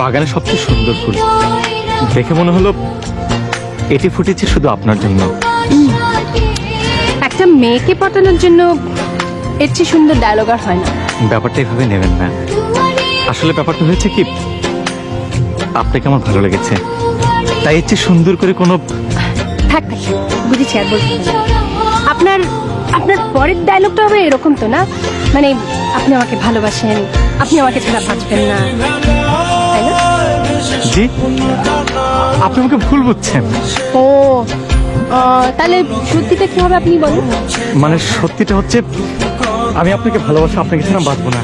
বাগানে সবচেয়ে সুন্দর ফুল। দেখে মনে হলো এটি ফুটেছে শুধু আপনার জন্য। একটা মেয়েকে পটানোর জন্য এর চেয়ে সুন্দর ডায়লগ আর হয় না। ব্যাপারটা এভাবে নেবেন না। আসলে ব্যাপারটা হয়েছে কি আপনাকে আমার ভালো লেগেছে। তাই এর চেয়ে সুন্দর করে কোনো থাক থাক বুঝেছি আর না। আপনার আপনার পরের ডায়লগটা হবে এরকম তো না? মানে আপনি আমাকে ভালোবাসেন আপনি আমাকে ছাড়া বাঁচবেন না। জি? আপনি আমাকে ভুল বুঝছেন। ও তাহলে সত্যিটা কি হবে আপনি বলুন? মানে সত্যিটা হচ্ছে আমি আপনাকে ভালোবাসা আপনাকে ছাড়া বাঁচবো না।